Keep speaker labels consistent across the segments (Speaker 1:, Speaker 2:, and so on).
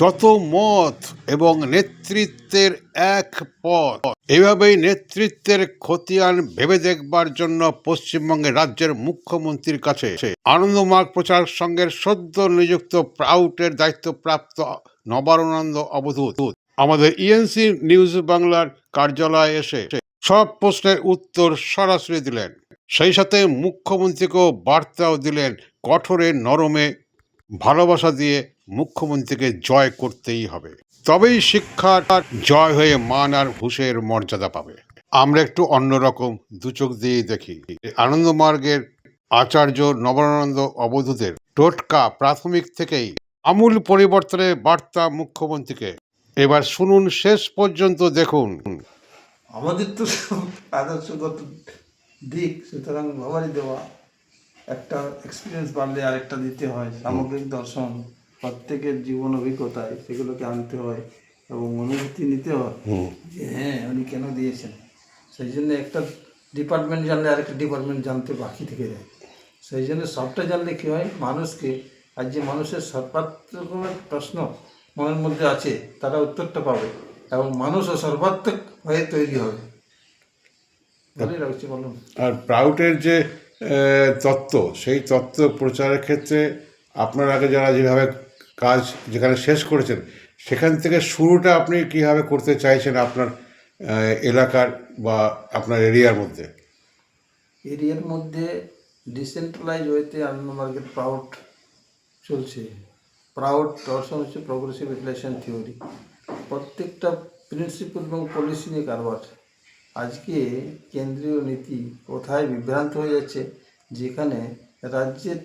Speaker 1: যত মত এবং নেতৃত্বের এক পথ, এভাবেই নেতৃত্বের খতিয়ান ভেবে দেখবার জন্য পশ্চিমবঙ্গের রাজ্যের মুখ্যমন্ত্রীর কাছে আনন্দমার্গ প্রচার সংঘের সদ্য নিযুক্ত প্রাউটের দায়িত্বপ্রাপ্ত নবারুণানন্দ অবধূত। আমাদের ইএনসি নিউজ বাংলার কার্যালয়ে এসে সব প্রশ্নের উত্তর সরাসরি দিলেন। সেই সাথে মুখ্যমন্ত্রীকেও বার্তাও দিলেন কঠোরে নরমে ভালোবাসা দিয়ে মুখ্যমন্ত্রীকে জয় করতেই হবে। তবেই শিক্ষার জয় হয়ে মান আর ঘুষের মর্যাদা পাবে। আমরা একটু অন্যরকম দু চোখ দিয়ে দেখি। আনন্দমার্গের আচার্য নবানন্দ অবধূতের টোটকা প্রাথমিক থেকেই আমূল পরিবর্তনের বার্তা মুখ্যমন্ত্রীকে। এবার শুনুন শেষ পর্যন্ত দেখুন।
Speaker 2: আমাদের তো আদর্শগত দিক, সুতরাং বাবারই দেওয়া। একটা এক্সপিরিয়েন্স বাড়লে আরেকটা দিতে হয়। সামগ্রিক দর্শন প্রত্যেকের জীবন অভিজ্ঞতায় সেগুলোকে আনতে হয় এবং অনুভূতি নিতে হয়। যে হ্যাঁ উনি কেন দিয়েছেন? সেই জন্য একটা ডিপার্টমেন্ট জানলে আরেকটা ডিপার্টমেন্ট জানতে বাকি থেকে যায়। সেই জন্য সবটা জানলে কী হয়? মানুষকে আর যে মানুষের সর্বাত্মক প্রশ্ন মনের মধ্যে আছে তারা উত্তরটা পাবে এবং মানুষও সর্বাত্মক হয়ে তৈরি হবে। ভালোই লাগছে বলুন।
Speaker 1: আর প্রাউটের যে তত্ত্ব। সেই তত্ত্ব প্রচারের ক্ষেত্রে আপনার আগে যারা যেভাবে কাজ যেখানে শেষ করেছেন, সেখান থেকে শুরুটা আপনি কীভাবে করতে চাইছেন আপনার এলাকার বা আপনার এরিয়ার মধ্যে?
Speaker 2: এরিয়ার মধ্যে ডিসেন্ট্রালাইজ হইতে আনন্দমার্গের প্রাউড চলছে। প্রাউড দর্শন হচ্ছে প্রগ্রেসিভ রিলেশন থিওরি প্রত্যেকটা প্রিন্সিপাল এবং পলিসি নিয়ে কারবার। আজকে কেন্দ্রীয় নীতি কোথায় বিভ্রান্ত হয়ে যাচ্ছে, যেখানে রাজ্যের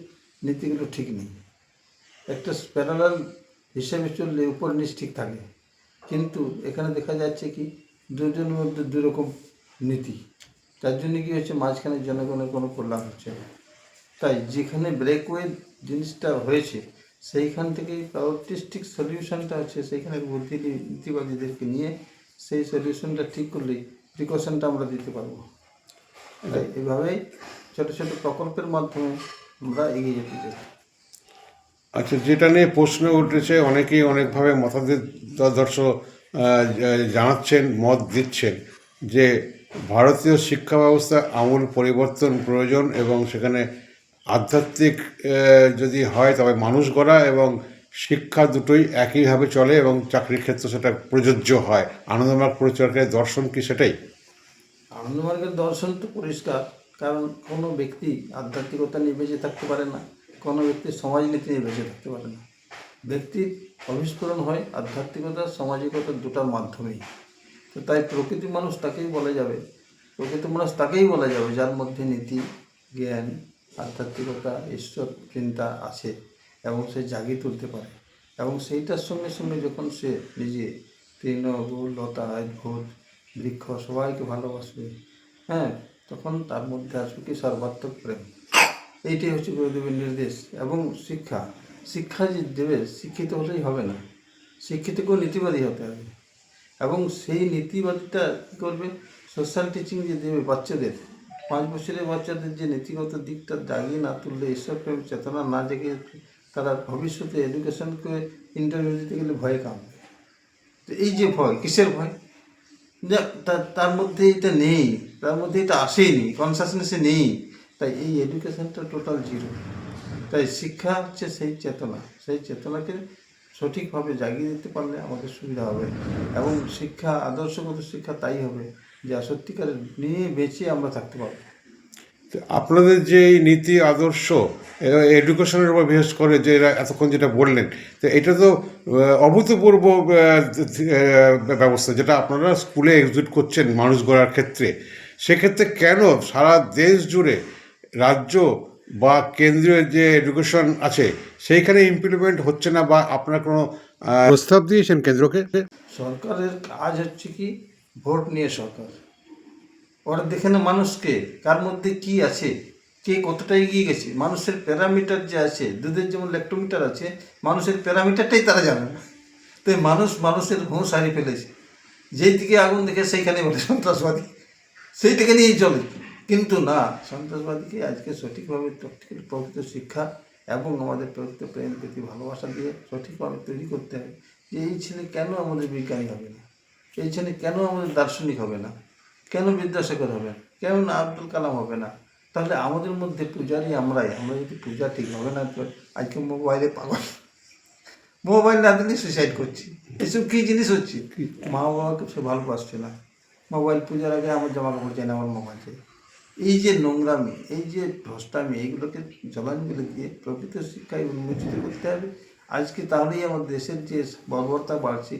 Speaker 2: নীতিগুলো ঠিক নেই। একটা প্যারালাল হিসেবে চললে উপর নিচ ঠিক থাকে। কিন্তু এখানে দেখা যাচ্ছে কি, দুজনের মধ্যে দুরকম নীতি। তার জন্য কী হচ্ছে, মাঝখানে জনগণের কোনো কল্যাণ হচ্ছে না। তাই যেখানে ব্রেকওয়ে জিনিসটা হয়েছে, সেইখান থেকে অটিস্টিক সলিউশনটা হচ্ছে, সেইখানে বুদ্ধি নীতিবাদীদেরকে নিয়ে সেই সলিউশনটা ঠিক করলেই প্রিকশনটা আমরা দিতে পারব। তাই এভাবেই ছোটো ছোটো প্রকল্পের মাধ্যমে আমরা এগিয়ে যেতে চাই।
Speaker 1: আচ্ছা যেটা নিয়ে প্রশ্ন উঠেছে, অনেকেই অনেকভাবে মতাদর্শ জানাচ্ছেন, মত দিচ্ছেন যে ভারতীয় শিক্ষা ব্যবস্থা আমূল পরিবর্তন প্রয়োজন এবং সেখানে আধ্যাত্মিক যদি হয় তবে মানুষ গড়া এবং শিক্ষা দুটোই একইভাবে চলে এবং চাকরির ক্ষেত্রে সেটা প্রযোজ্য হয়। আনন্দমার্গ পরিচালকের দর্শন কি সেটাই?
Speaker 2: আনন্দমার্গের দর্শন তো পরিষ্কার, কারণ কোনো ব্যক্তি আধ্যাত্মিকতা নিয়ে বেঁচে থাকতে পারে না, কোনো ব্যক্তি সমাজনীতি নিয়ে বেঁচে থাকতে পারে না। ব্যক্তির অবিস্ফোরণ হয় আধ্যাত্মিকতা, সামাজিকতা দুটার মাধ্যমেই। তো তাই প্রকৃতি মানুষ তাকেই বলা যাবে, প্রকৃতি মানুষ তাকেই বলা যাবে যার মধ্যে নীতি, জ্ঞান, আধ্যাত্মিকতা, ঈশ্বর, চিন্তা আছে। এবং সে জাগিয়ে তুলতে পারে। এবং সেইটার সঙ্গে সঙ্গে যখন সে নিজে তৃণ গুল লতা, ভূত, বৃক্ষ সবাইকে ভালোবাসবে হ্যাঁ তখন তার মধ্যে আসবে কি সর্বাত্মক প্রেম। এইটাই হচ্ছে গুরুদেবের নির্দেশ। এবং শিক্ষা শিক্ষা যে দেবে, শিক্ষিত হলেই হবে না। শিক্ষিতকেও নীতিবাদী হতে হবে। এবং সেই নীতিবাদীটা কী করবে? সোশ্যাল টিচিং যে দেবে বাচ্চাদের, পাঁচ বছরের বাচ্চাদের যে নীতিগত দিকটা জাগিয়ে না তুললে এসব ঈশ্বরপ্রেম চেতনা না জেগে তারা ভবিষ্যতে এডুকেশনকে ইন্টারভিউ দিতে গেলে ভয়ে কাঁপবে। তো এই যে ভয়, কিসের ভয়? যা তার মধ্যে এটা নেই, তার মধ্যে এটা আসেনি কনসাসনেসে নেই। তাই এই এডুকেশনটা টোটাল জিরো তাই শিক্ষা হচ্ছে সেই চেতনা, সেই চেতনাকে সঠিকভাবে জাগিয়ে দিতে পারলে আমাদের সুবিধা হবে। এবং শিক্ষা, আদর্শগত শিক্ষা তাই হবে, যা সত্যিকারের নিয়ে বেঁচে আমরা থাকতে পারব।
Speaker 1: আপনাদের যে এই নীতি, আদর্শ এডুকেশনের উপর বিশেষ করে যে এরা এতক্ষণ যেটা বললেন। তো এটা তো অভূতপূর্ব ব্যবস্থা যেটা আপনারা স্কুলে এক্সিকিউট করছেন মানুষ গড়ার ক্ষেত্রে। সেক্ষেত্রে কেন সারা দেশ জুড়ে রাজ্য বা কেন্দ্রীয় যে এডুকেশন আছে সেইখানে ইমপ্লিমেন্ট হচ্ছে না বা আপনার কোনো প্রস্তাব দিয়েছেন কেন্দ্রকে?
Speaker 2: সরকারের কাজ হচ্ছে কি ভোট নিয়ে সরকার। ওরা দেখে না মানুষকে কার মধ্যে কি আছে? কে কতটা এগিয়ে গেছে? মানুষের প্যারামিটার যে আছে, দুধের যেমন ল্যাক্টোমিটার আছে, মানুষের প্যারামিটারটাই তারা জানে না। তো মানুষ মানুষের হুঁশ হারিয়ে ফেলেছে। যেই দিকে আগুন দেখে সেইখানে বলে সন্ত্রাসবাদী। সেইটাকে নিয়েই চলে। কিন্তু না, সন্ত্রাসবাদীকে আজকে সঠিকভাবে প্রকৃত শিক্ষা এবং আমাদের প্রকৃত প্রেম, প্রীতি, ভালোবাসা দিয়ে সঠিকভাবে তৈরি করতে হবে যে এই ছেলে কেন আমাদের বিজ্ঞানী হবে না? এই ছেলে কেন আমাদের দার্শনিক হবে না? কেন বিদ্যাসাগর হবে না? কেন আব্দুল কালাম হবে না? তাহলে আমাদের মধ্যে পূজারই আমরাই আমরা যদি পূজা ঠিক হবে না তো আজকে মোবাইলে পাগল। মোবাইল না দিলে সুইসাইড করছি। এসব কী জিনিস হচ্ছে? মা বাবাকে সে ভালোবাসছে না। মোবাইল পূজার আগে আমার জামা কাপড় চাই না আমার মোবাইল চাই। এই যে নোংরামি এই যে ভ্রষ্টামি এইগুলোকে জলাঞ্জলি দিয়ে প্রকৃত শিক্ষায় উন্মোচিত করতে হবে। আজকে তাহলেই আমার দেশের যে বর্বরতা বাড়ছে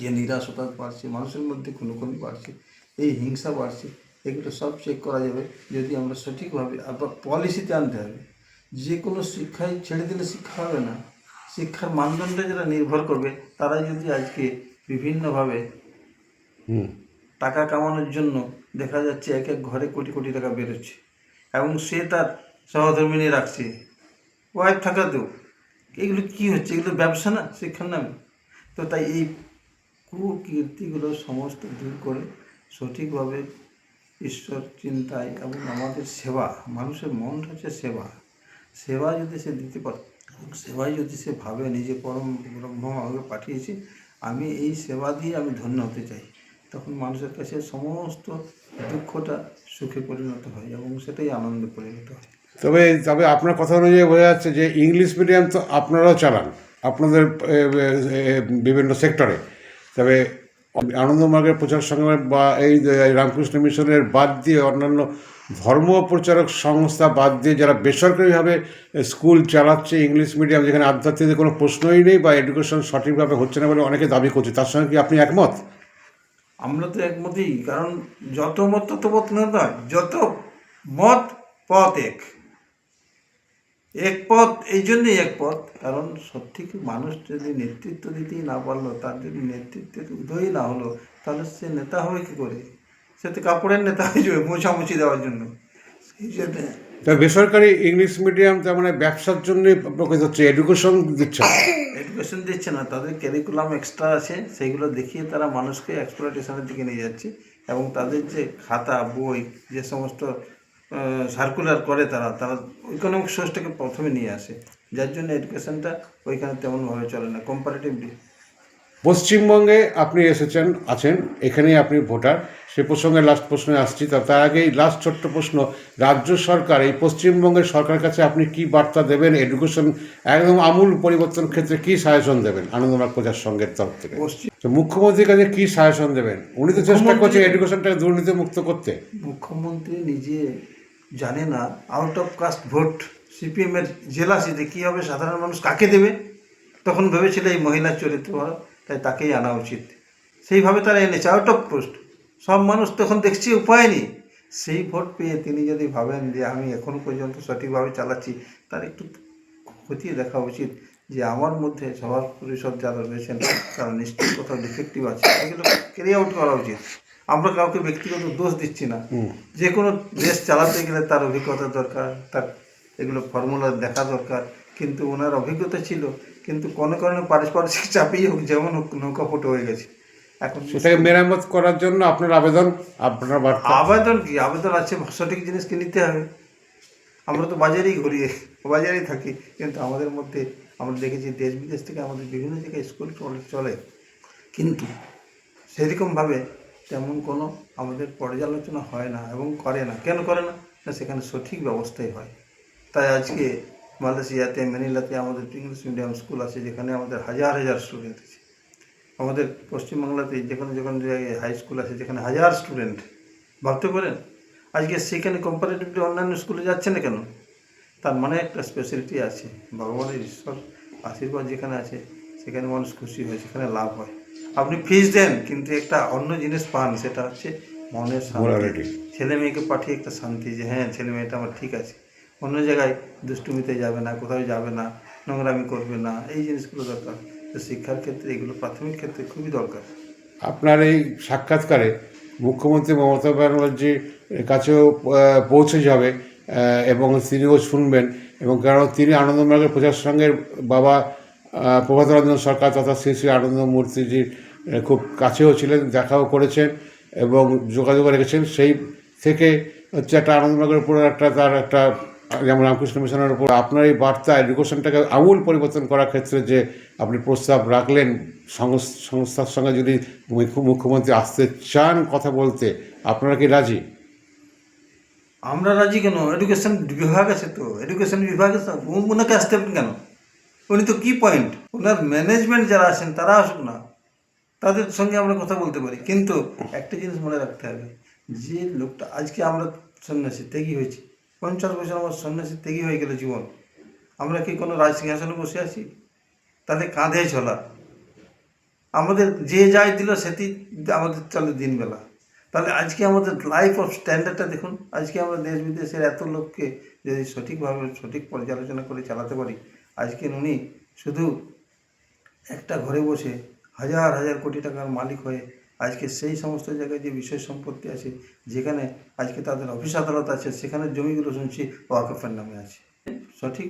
Speaker 2: যে নিরাশতা বাড়ছে মানুষের মধ্যে খুনোখুনি বাড়ছে এই হিংসা বাড়ছে। এগুলো সব চেক করা যাবে যদি আমরা সঠিকভাবে আবার পলিসিতে আনতে হবে। যে কোনো শিক্ষায় ছেড়ে দিলে শিক্ষা হবে না। শিক্ষার মানদণ্ডে যারা নির্ভর করবে তারাই যদি আজকে বিভিন্নভাবে টাকা কামানোর জন্য দেখা যাচ্ছে এক এক ঘরে কোটি কোটি টাকা বেরোচ্ছে এবং সে তার সহধর্মিনী রাখছে। ওয়াইফ থাকাতেও। এগুলো কি হচ্ছে? এগুলো ব্যবসা না শিক্ষার নামে। তো তাই এই কুকীর্তিগুলো সমস্ত দূর করে সঠিকভাবে ঈশ্বর চিন্তায় এবং আমাদের সেবা, মানুষের মন হচ্ছে সেবা। সেবা যদি সে দিতে পারে সেবাই যদি সে ভাবে, নিজে পরম ব্রহ্ম আমাকে পাঠিয়েছে, আমি এই সেবা দিয়ে আমি ধন্য হতে চাই। তখন মানুষের কাছে সমস্ত দুঃখটা সুখে পরিণত হয় এবং সেটাই আনন্দে পরিণত হয়।
Speaker 1: তবে তবে আপনার কথা অনুযায়ী বোঝা যাচ্ছে যে ইংলিশ মিডিয়াম তো আপনারাও চালান, আপনাদের বিভিন্ন সেক্টরে। তবে আনন্দমার্গের প্রচার সংগ্রাম বা এই রামকৃষ্ণ মিশনের বাদ দিয়ে অন্যান্য ধর্ম প্রচারক সংস্থা বাদ দিয়ে যারা বেসরকারিভাবে স্কুল চালাচ্ছে, ইংলিশ মিডিয়াম, যেখানে আধ্যাত্মিকদের কোনো প্রশ্নই নেই বা এডুকেশন সঠিকভাবে হচ্ছে না বলে অনেকে দাবি করছে, তার সঙ্গে কি আপনি একমত?
Speaker 2: আমরা তো একমতই, কারণ যত মত তত পথ নয়, যত মত পথ এক। এক পথ এই জন্যই এক পথ কারণ সঠিক মানুষ যদি নেতৃত্ব দিতেই না পারল তার যদি নেতৃত্বের উদয়ই না হলো তাহলে সে নেতা হবে কী করে? সে তো কাপড়ের নেতা হয়ে যাবে মোছামুছি দেওয়ার জন্য। সেই জন্য
Speaker 1: বেসরকারি ইংলিশ মিডিয়াম তার মানে ব্যবসার জন্যই প্রকৃত হচ্ছে এডুকেশন দিচ্ছে
Speaker 2: এডুকেশন দিচ্ছে না তাদের ক্যারিকুলাম এক্সট্রা আছে সেইগুলো দেখিয়ে তারা মানুষকে এক্সপ্লোটেশনের দিকে নিয়ে যাচ্ছে। এবং তাদের যে খাতা বই যে সমস্ত সার্কুলার করে তারা। তারা ইকোনমিক সোর্সটাকে প্রথমে নিয়ে আসে। যার জন্য এডুকেশনটা ওইখানে তেমনভাবে চলে না কম্পারেটিভলি
Speaker 1: পশ্চিমবঙ্গে আপনি এসেছেন আছেন এখানেই আপনি ভোটার। সে প্রসঙ্গে লাস্ট প্রশ্নে আসছি তার আগে লাস্ট ছোট্ট প্রশ্ন রাজ্য সরকার এই পশ্চিমবঙ্গের সরকারের কাছে আপনি কি বার্তা দেবেন? এডুকেশন একদম আমূল পরিবর্তন ক্ষেত্রে কি সাজেশন দেবেন? আনন্দনাথ প্রচার সংঘের তরফ থেকে। তো মুখ্যমন্ত্রীর কাছে কি সাজেশন দেবেন? উনি তো চেষ্টা করছেন এডুকেশনটাকে দুর্নীতি মুক্ত করতে।
Speaker 2: মুখ্যমন্ত্রী নিজে জানে না আউট অফ কাস্ট ভোট সিপিএমের জেলা সিটে কী হবে, সাধারণ মানুষ কাকে দেবে? তখন ভেবেছিল এই মহিলার চরিত্র, তাই তাকেই আনা উচিত। সেইভাবে তারা এনেছে আউট অফ পোস্ট সব মানুষ তখন দেখছি, উপায় নেই। সেই ভোট পেয়ে তিনি যদি ভাবেন যে আমি এখন পর্যন্ত সঠিকভাবে চালাচ্ছি, তার একটু খতিয়ে দেখা উচিত যে আমার মধ্যে সভা পরিষদ যারা রয়েছেন, তারা নিশ্চয়ই কোথাও ডিফেক্টিভ আছে। এগুলো ক্যারি আউট করা উচিত। আমরা কাউকে ব্যক্তিগত দোষ দিচ্ছি না। যে কোনো দেশ চালাতে গেলে তার অভিজ্ঞতা দরকার তার এগুলো ফর্মুলা দেখা দরকার। কিন্তু ওনার অভিজ্ঞতা ছিল কিন্তু কোনো কারণে পারস্পরিক চাপেই হোক যেমন হোক নৌকা ফুটো হয়ে গেছে। এখন
Speaker 1: সেটাকে মেরামত করার জন্য আপনার আবেদন আপনার
Speaker 2: আবেদন কি? আবেদন আছে সঠিক জিনিসকে নিতে হবে? আমরা তো বাজারেই ঘুরি বাজারেই থাকি কিন্তু আমাদের মধ্যে আমরা দেখেছি দেশ বিদেশ থেকে আমাদের বিভিন্ন জায়গায় স্কুল চলে- চলে। কিন্তু সেরকমভাবে তেমন কোনো আমাদের পর্যালোচনা হয় না এবং করে না। কেন করে না? না, সেখানে সঠিক ব্যবস্থাই হয়। তাই আজকে মালয়েশিয়াতে, ম্যানিলাতে আমাদের ইংলিশ মিডিয়াম স্কুল আছে, যেখানে আমাদের হাজার হাজার স্টুডেন্ট আছে। আমাদের পশ্চিমবাংলাতে যেখানে যেখানে জায়গায় হাই স্কুল আছে, যেখানে হাজার স্টুডেন্ট ভাবতে পারেন? আজকে সেখানে কম্পারেটিভলি অন্যান্য স্কুলে যাচ্ছে না কেন? তার মানে একটা স্পেশালিটি আছে। ভগবানের ঈশ্বর আশীর্বাদ যেখানে আছে, সেখানে মানুষ খুশি হয়, সেখানে লাভ হয়। আপনি ফিস দেন কিন্তু একটা অন্য জিনিস পান সেটা হচ্ছে মনের শান্তি। ছেলে মেয়েকে পাঠিয়ে একটা শান্তি যে হ্যাঁ ছেলে মেয়েটা আমার ঠিক আছে। অন্য জায়গায় দুষ্টুমিতে যাবে না কোথাও যাবে না নোংরামি করবে না এই জিনিসগুলো দরকার। তো শিক্ষার ক্ষেত্রে এগুলো প্রাথমিক ক্ষেত্রে খুবই দরকার।
Speaker 1: আপনার এই সাক্ষাৎকারে মুখ্যমন্ত্রী মমতা ব্যানার্জির কাছেও পৌঁছে যাবে এবং তিনিও শুনবেন এবং কারণ তিনি আনন্দমার্গের প্রচার সংঘের বাবা আহ, প্রভাত রঞ্জন সরকার তথা শ্রী শ্রী আনন্দ মূর্তিজির আহ, খুব কাছেও ছিলেন, দেখাও করেছেন এবং যোগাযোগ রেখেছেন। সেই থেকে হচ্ছে একটা আনন্দমার্গের উপর একটা তার একটা, যেমন রামকৃষ্ণ মিশনের উপর আপনার এই বার্তা এডুকেশনটাকে আমূল পরিবর্তন করার ক্ষেত্রে যে আপনি প্রস্তাব রাখলেন, সংস- সংস্থার সঙ্গে যদি মুখ্য- মুখ্যমন্ত্রী আসতে চান কথা বলতে, আপনারা কি রাজি?
Speaker 2: আমরা রাজি কেন? এডুকেশন বিভাগ আছে তো। এডুকেশন বিভাগ আছে, ওনাকে আসতে কেন? উনি তো কি পয়েন্ট ওনার ম্যানেজমেন্ট যারা আছেন, তারা আসুক না। তাদের সঙ্গে আমরা কথা বলতে পারি। কিন্তু একটা জিনিস মনে রাখতে হবে, যে লোকটা, আজকে আমরা সন্ন্যাসী, ত্যাগী হয়েছি। পঞ্চাশ বছর আমার সন্ন্যাসী, ত্যাগী হয়ে গেল জীবন। আমরা কি কোনো রাজ সিংহাসনে বসে আছি? তাহলে কাঁধে চলা আমাদের যে যাই দিল, সেটি আমাদের চলে দিনবেলা। তাহলে আজকে আমাদের লাইফ অফ স্ট্যান্ডার্ডটা দেখুন। আজকে আমরা দেশ বিদেশের এত লোককে যদি সঠিকভাবে, সঠিক পর্যালোচনা করে চালাতে পারি আজকে উনি শুধু একটা ঘরে বসে হাজার হাজার কোটি টাকার মালিক হয়ে আজকে সেই সমস্ত জায়গায় যে বিষয় সম্পত্তি আছে, যেখানে আজকে তাদের অফিস আদালত আছে, সেখানে জমিগুলো শুনছি ওয়াকফের নামে আছে। সঠিক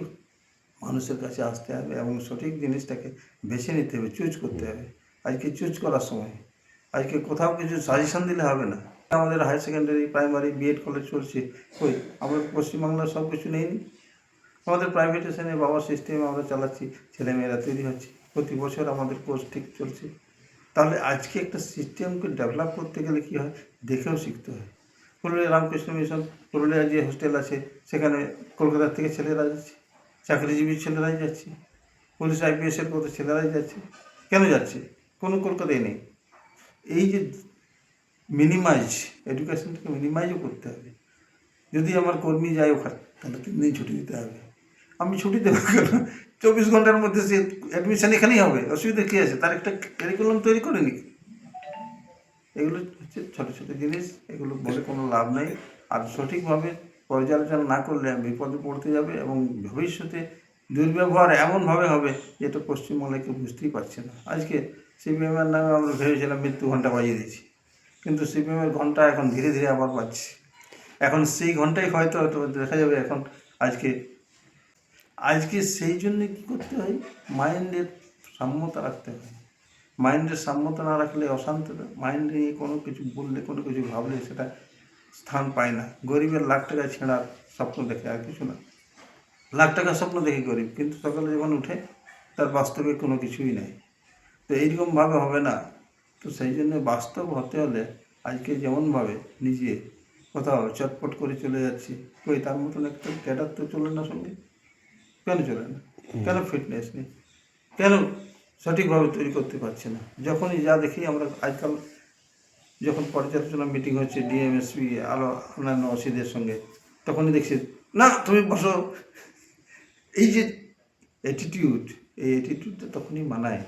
Speaker 2: মানুষের কাছে আসতে হবে এবং সঠিক জিনিসটাকে বেছে নিতে হবে চুজ করতে হবে। আজকে চুজ করার সময়, আজকে কোথাও কিছু সাজেশন দিলে হবে না। আমাদের higher secondary primary B Ed college চলছে, কই? আমরা পশ্চিমবাংলার সব কিছু নেইনি। আমাদের প্রাইভেটেশনে বাবার সিস্টেমে আমরা চালাচ্ছি, ছেলেমেয়েরা তৈরি হচ্ছে। প্রতি বছর আমাদের কোর্স ঠিক চলছে। তাহলে আজকে একটা সিস্টেমকে ডেভেলপ করতে গেলে কী হয়? দেখেও শিখতে হয়। পুরুলিয়া রামকৃষ্ণ মিশন পুরুলিয়ার যে হোস্টেল আছে, সেখানে কলকাতার থেকে ছেলেরা যাচ্ছে চাকরিজীবী ছেলেরাই যাচ্ছে, পুলিশ আইপিএসের কত ছেলেরাই যাচ্ছে। কেন যাচ্ছে? কোনো কলকাতায় নেই। এই যে মিনিমাইজ এডুকেশনটাকে মিনিমাইজও করতে হবে। যদি আমার কর্মী যায় ওখানে, তাহলে তিন দিন ছুটি দিতে হবে। আমি ছুটি দেবো কেন? চব্বিশ ঘণ্টার মধ্যে সে অ্যাডমিশন এখানেই হবে। অসুবিধা কী আছে? তার একটা ক্যারিকুলাম তৈরি করে নি। এগুলো হচ্ছে ছোটো ছোটো জিনিস। এগুলো বলে কোনো লাভ নেই। আর সঠিকভাবে পর্যালোচনা না করলে বিপদে পড়তে যাবে এবং ভবিষ্যতে দুর্ব্যবহার এমনভাবে হবে যেটা পশ্চিমবাংলায় কেউ বুঝতেই পারছে না। আজকে সিপিএমের নামে আমরা ভেবেছিলাম মৃত্যু ঘণ্টা বাজিয়ে দিয়েছি। কিন্তু সিপিএমের ঘণ্টা এখন ধীরে ধীরে আবার বাজছে। এখন সেই ঘন্টাই হয়তো দেখা যাবে এখন আজকে আজকে সেই জন্য কী করতে হয়? মাইন্ডের সাম্যতা রাখতে হয়। মাইন্ডের সাম্যতা না রাখলে অশান্ততা মাইন্ড নিয়ে কোনো কিছু বললে, কোনো কিছু ভাবলে সেটা স্থান পায় না। গরিবের লাখ টাকা ছেঁড়ার স্বপ্ন দেখে আর কিছু না। লাখ টাকার স্বপ্ন দেখে গরিব, কিন্তু সকালে যখন উঠে তার বাস্তবে কোনো কিছুই নাই। তো এইরকমভাবে হবে না। তো সেই জন্য বাস্তব হতে হলে আজকে যেমনভাবে নিজে কোথাও চটপট করে চলে যাচ্ছি। কই তার মতন একটা ক্যাডার তো চলে না সঙ্গে? কেন চলে না? কেন ফিটনেস নেই? কেন সঠিকভাবে তৈরি করতে পারছে না? যখনই যা দেখি আমরা আজকাল যখন পর্যালোচনা মিটিং হচ্ছে ডিএমএসপি আরও অন্যান্য অসিদের সঙ্গে, তখনই দেখছি, না, তুমি বসো। এই যে অ্যাটিটিউড এই অ্যাটিটিউডটা তখনই মানায়।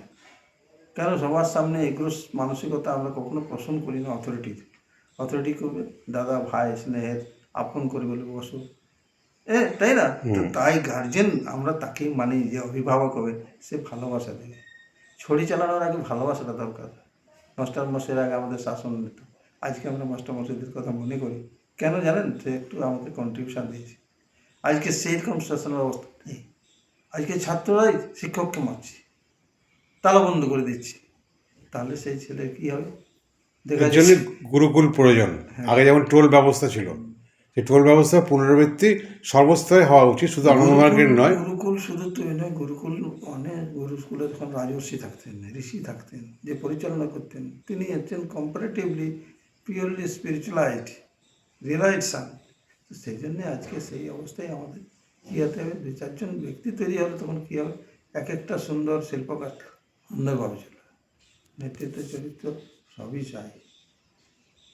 Speaker 2: কেন সবার সামনে এগুলো মানসিকতা আমরা কখনো পছন্দ করি না অথরিটির অথরিটি করবে দাদা, ভাই, স্নেহের আপন করে বলে বসো। এ তাই না? তো তাই গার্জেন আমরা তাকে মানি যে অভিভাবক হবে সে ভালোবাসা দেবে। ছড়ি চালানোর আগে ভালোবাসাটা দরকার। মাস্টার মশাইয়ের আগে আমাদের শাসন দিত আজকে আমরা মাস্টার মশাইদের কথা মনে করি। কেন জানেন? সে একটু আমাদের কন্ট্রিবিউশন দিয়েছে। আজকে সেই রকম শাসন ব্যবস্থা নেই। আজকে ছাত্ররাই শিক্ষককে মারছে। তালা বন্ধ করে দিচ্ছে। তাহলে সেই ছেলে কি হবে?
Speaker 1: দেখার জন্য গুরুকুল প্রয়োজন। আগে যেমন টোল ব্যবস্থা ছিল সেই টোল ব্যবস্থা পুনরাবৃত্তি সর্বস্তরে হওয়া উচিত শুধু আনন্দমার্গের নয়।
Speaker 2: গুরুকুল শুধু তো এই নয় গুরুকুল অনেক গুরুকুলে তখন রাজর্ষি থাকতেন ঋষি থাকতেন যে পরিচালনা করতেন। তিনি হচ্ছেন কম্পারেটিভলি পিওরলি স্পিরিচুয়ালাইজড রিয়েলাইট সান তো সেই জন্যে আজকে সেই অবস্থায় আমাদের কী হতে হবে। দু চারজন ব্যক্তি তৈরি হলে তখন কী হবে? এক একটা সুন্দর শিল্পকার সুন্দরভাবে চলবে নেতৃত্ব চরিত্র সবই চাই।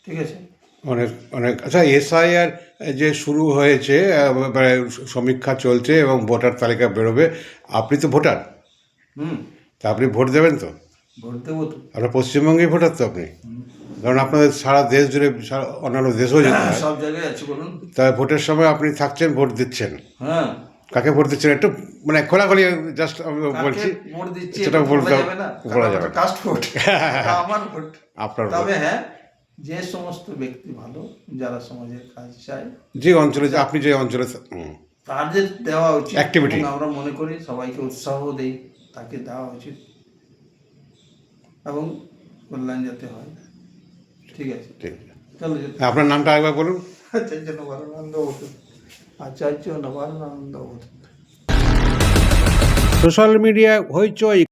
Speaker 2: ঠিক আছে?
Speaker 1: অনেক অনেক আচ্ছা এসআইআর যে শুরু হয়েছে মানে সমীক্ষা চলছে এবং ভোটার তালিকা বেরোবে আপনি তো ভোটার।
Speaker 2: হুম।
Speaker 1: তা আপনি ভোট দেবেন তো?
Speaker 2: ভোট দেবো তো।
Speaker 1: আপনার পশ্চিমবঙ্গেই ভোটার তো আপনি? কারণ আপনাদের সারা দেশ জুড়ে অন্যান্য দেশেও যেতে হয়।
Speaker 2: সব জায়গায় আছে বলুন।
Speaker 1: তাই ভোটের সময় আপনি থাকছেন ভোট দিচ্ছেন?
Speaker 2: হ্যাঁ।
Speaker 1: কাকে ভোট দিচ্ছেন? একটু মানে খোলাখুলি জাস্ট আমি বলছি
Speaker 2: ভোট
Speaker 1: সেটা বলতে
Speaker 2: বলা যাবে না। কাস্ট ভোট আমার ভোট
Speaker 1: আপনার
Speaker 2: তবে হ্যাঁ যে সমস্ত ব্যক্তি ভালো যারা সমাজের কাজ চায়
Speaker 1: যে অঞ্চলে আপনি যে অঞ্চলে
Speaker 2: তাদের দেওয়া উচিত. এবং আমরা মনে করি সবাইকে উৎসাহ দেই তাকে দেওয়া উচিত। এবং কল্যাণ যাতে হয়। ঠিক আছে?
Speaker 1: ঠিক আছে।
Speaker 2: চলো
Speaker 1: আপনার নামটা একবার বলুন।
Speaker 2: আচ্ছা আনন্দ হতো আচার্য নবানন্দ
Speaker 1: সোশ্যাল মিডিয়ায় হইচই